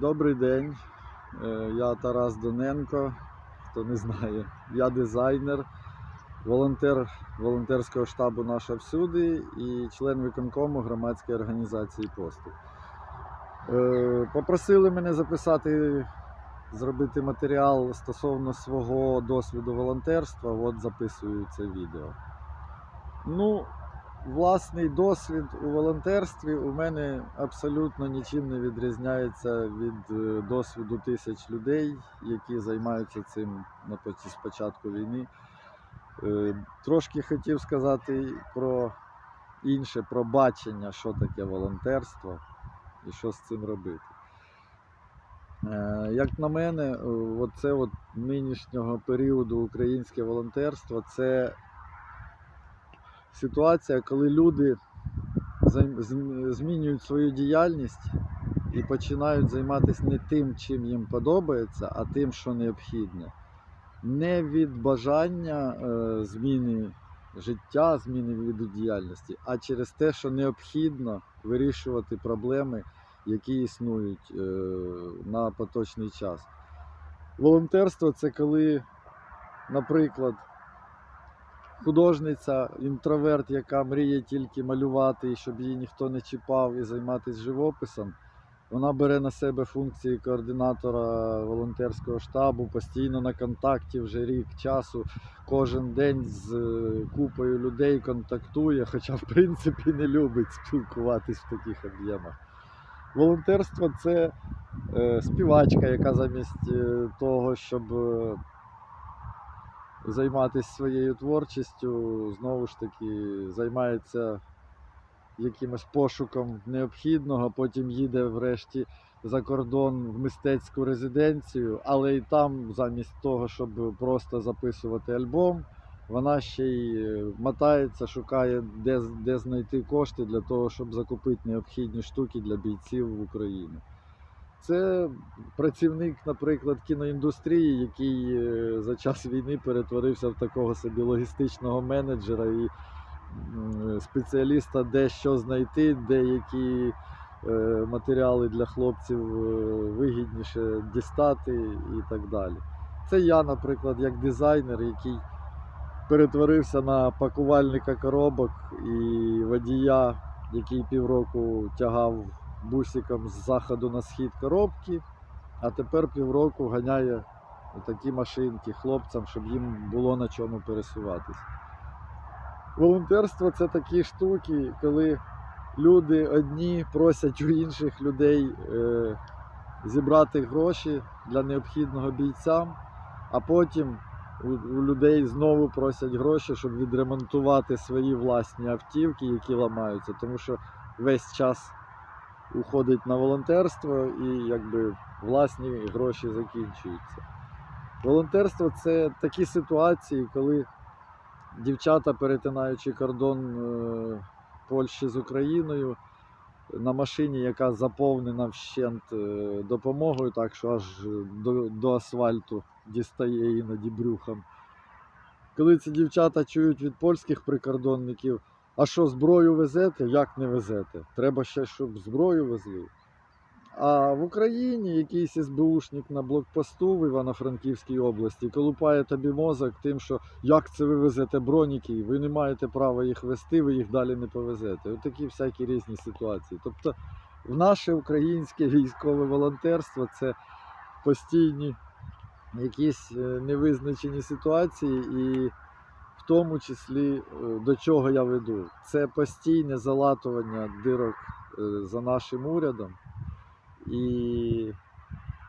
Добрий день. Е, Я Тарас Доненко. Хто не знає, я дизайнер, волонтер волонтерського штабу Наша всюди і член виконкому громадської організації Поступ. Е, Попросили мене записати, зробити матеріал стосовно свого досвіду волонтерства. От записую це відео. Ну, власний досвід у волонтерстві у мене абсолютно нічим не відрізняється від е, досвіду тисяч людей, які займаються цим на початку війни. Е, Трошки хотів сказати про інше, про бачення, що таке волонтерство і що з цим робити. Е, Як на мене, оце от нинішнього періоду українське волонтерство це ситуація, коли люди змінюють свою діяльність і починають займатися не тим, чим їм подобається, а тим, що необхідне. Не від бажання е, зміни життя, зміни виду діяльності, а через те, що необхідно вирішувати проблеми, які існують е, на поточний час. Волонтерство це коли, наприклад, художниця, інтроверт, яка мріє тільки малювати, щоб її ніхто не чіпав і займатися живописом. Вона бере на себе функції координатора волонтерського штабу, постійно на контакті вже рік часу, кожен день з е, купою людей контактує, хоча в принципі не любить спілкуватись в таких об'ємах. Волонтерство це е, співачка, яка замість е, того, щоб займатися своєю творчістю, знову ж таки, займається якимось пошуком необхідного, потім їде врешті за кордон в мистецьку резиденцію, але і там, замість того, щоб просто записувати альбом, вона ще й е, мотається, шукає, де, де знайти кошти для того, щоб закупити необхідні штуки для бійців в Україну. Це працівник, наприклад, кіноіндустрії, який е, за час війни перетворився в такого собі логістичного менеджера і спеціаліста, де що знайти, де які е, матеріали для хлопців е, вигідніше дістати і так далі. Це я, наприклад, як дизайнер, який перетворився на пакувальника коробок і водія, який півроку тягав бусиком з заходу на схід коробки, а тепер півроку ганяє такі машинки хлопцям, щоб їм було на чому пересуватись. Волонтерство це такі штуки, коли люди одні просять у інших людей е, зібрати гроші для необхідного бійцям, а потім у, у людей знову просять гроші, щоб відремонтувати свої власні автівки, які ламаються, тому що весь час уходить на волонтерство і якби власні гроші закінчуються. Волонтерство це такі ситуації, коли дівчата, перетинаючи кордон е, Польщі з Україною, на машині, яка заповнена вщент е, допомогою, так що аж до, до асфальту дістає іноді брюхом. Коли ці дівчата чують від польських прикордонників, а що зброю везете? Як не везете? Треба ще, щоб зброю везли. А в Україні якийсь СБУшник на блокпосту в Івано-Франківській області колупає тобі мозок тим, що як це ви везете броніки, ви не маєте права їх вести, ви їх далі не повезете. Ось такі всякі різні ситуації. Тобто в наше українське військове волонтерство це постійні якісь е, невизначені ситуації, і в тому числі е, до чого я веду, це постійне залатування дирок е, за нашим урядом і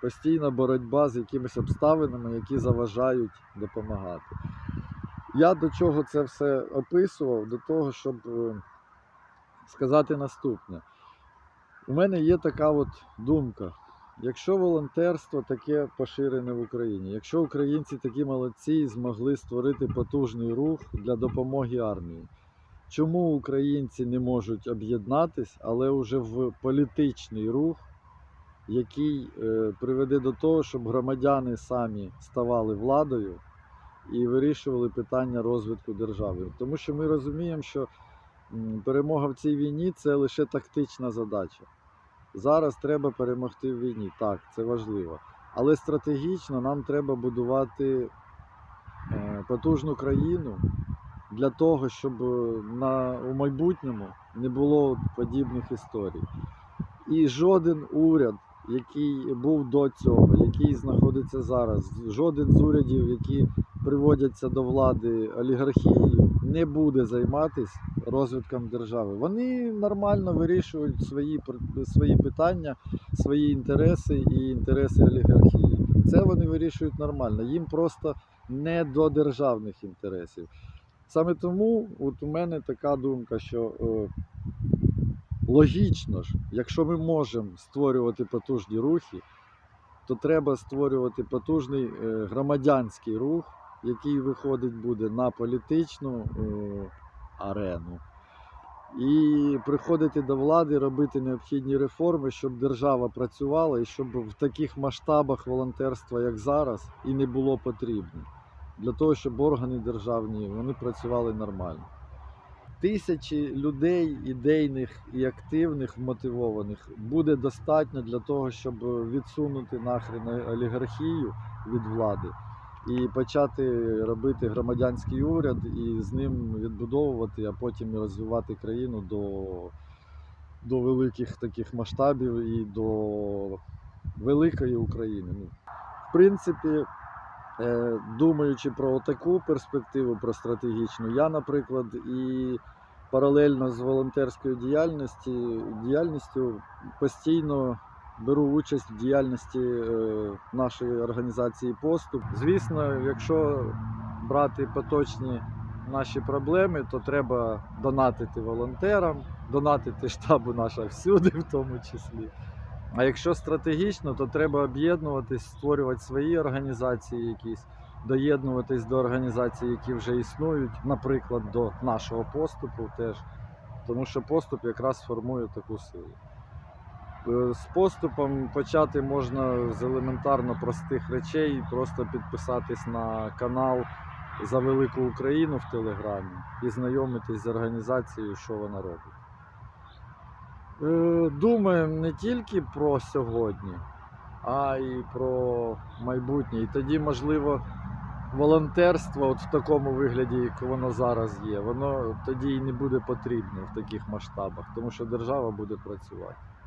постійна боротьба з якимись обставинами, які заважають допомагати. Я до чого це все описував? До того, щоб е, сказати наступне. У мене є така от думка. Якщо волонтерство таке поширене в Україні, якщо українці такі молодці і змогли створити потужний рух для допомоги армії, чому українці не можуть об'єднатись, але вже в політичний рух, який е, приведе до того, щоб громадяни самі ставали владою і вирішували питання розвитку держави? Тому що ми розуміємо, що перемога в цій війні це лише тактична задача. Зараз треба перемогти в війні. Так, це важливо. Але стратегічно нам треба будувати е, потужну країну для того, щоб е, на, у майбутньому не було подібних історій. І жоден уряд, який був до цього, який знаходиться зараз, жоден з урядів, які приводяться до влади олігархією, не буде займатися розвитком держави. Вони нормально вирішують свої, свої питання, свої інтереси і інтереси олігархії. Це вони вирішують нормально. Їм просто не до державних інтересів. Саме тому от у мене така думка, що е, логічно ж, якщо ми можемо створювати потужні рухи, то треба створювати потужний е, громадянський рух, який виходить буде на політичну е, арену. І приходити до влади, робити необхідні реформи, щоб держава працювала і щоб в таких масштабах волонтерства, як зараз, і не було потрібно. Для того, щоб органи державні вони працювали нормально. Тисячі людей ідейних і активних, мотивованих буде достатньо для того, щоб відсунути нахрен олігархію від влади і почати робити громадянський уряд і з ним відбудовувати, а потім розвивати країну до, до великих таких масштабів і до великої України. Ну, в принципі, е, думаючи про таку перспективу, про стратегічну, я, наприклад, і паралельно з волонтерською діяльністю, діяльністю постійно беру участь в діяльності е, нашої організації поступ. Звісно, якщо брати поточні наші проблеми, то треба донатити волонтерам, донатити штабу наша всюди, в тому числі. А якщо стратегічно, то треба об'єднуватись, створювати свої організації якісь, доєднуватись до організацій, які вже існують, наприклад, до нашого поступу теж. Тому що поступ якраз формує таку силу. Е, З поступом почати можна з елементарно простих речей, просто підписатись на канал за велику Україну в Телеграмі і знайомитись з організацією, що вона робить. Е, Думаємо не тільки про сьогодні, а й про майбутнє. І тоді, можливо, волонтерство от в такому вигляді, як воно зараз є, воно тоді і не буде потрібно в таких масштабах, тому що держава буде працювати.